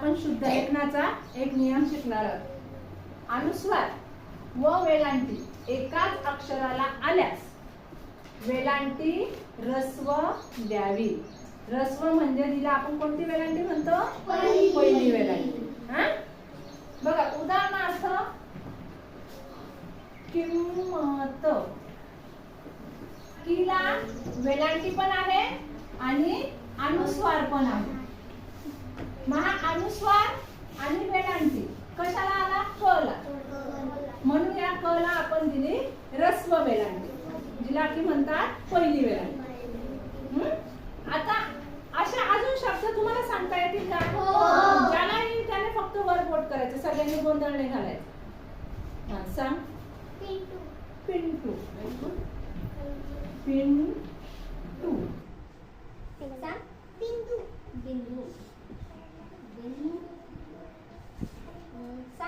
आपण शुद्ध लेखनाचा एक नियम शिकणार आहोत. अनुस्वार व वेलांटी एकाच अक्षराला आल्यास वेलांटी रस्व द्यावी. रस्व म्हणजे तिला आपण कोणती वेलांटी म्हणतो? पहिली. वेलांटी. हा? बघा उदाहरणार्थ किंमत. किला वेलांटी पण आहे आणि अनुस्वार पण आहे. आणि वेलांटी कशाला आला? कला म्हणून या कला आपण दिली रस्व वेलांटी जिला की म्हणतात पहिली वेलांटी? आता अशा अजून शब्द तुम्हाला सांगता येतील का? हो. ज्यालाही त्याने फक्त वर बोट करायचं सगळ्यांनी गोंधळ नाही घालायचं. हा, सांग. पिंटू. पिंटू. बिंदू बिंदू बिंदू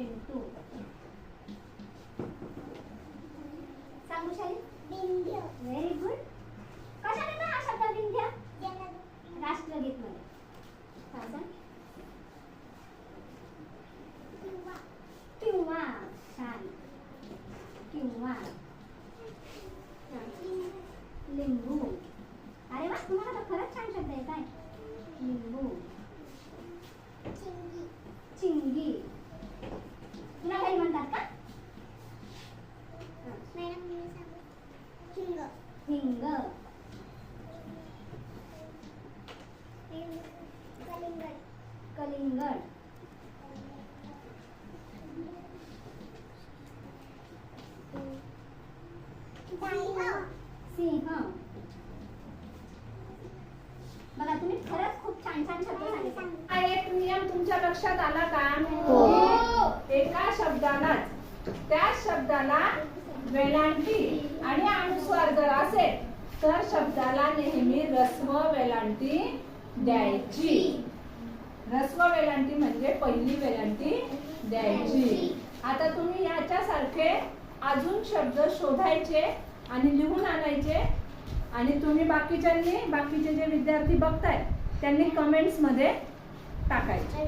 चिंटू चिंटू सांग विशाली बिंद्य व्हेरी गुड कशाने सिंह बघा तुम्ही खरंच खूप छान छान शब्द सांगितले. हा एक नियम तुमच्या लक्षात आला का? हो. एका शब्दालाच. त्या शब्दाला वेलांटी आणि अनुस्वार जर असेल तर शब्दाला नेहमी रस्व वेलांटी द्यायची. रस्व वेलांटी म्हणजे पहिली वेलांटी द्यायची. आता तुम्ही याच्यासारखे अजून शब्द शोधायचे? आणि लिहून आणायचे. आणि तुम्ही बाकीच्यांनी बाकीचे जे विद्यार्थी बघतायत त्यांनी कमेंट्समध्ये टाकायचे.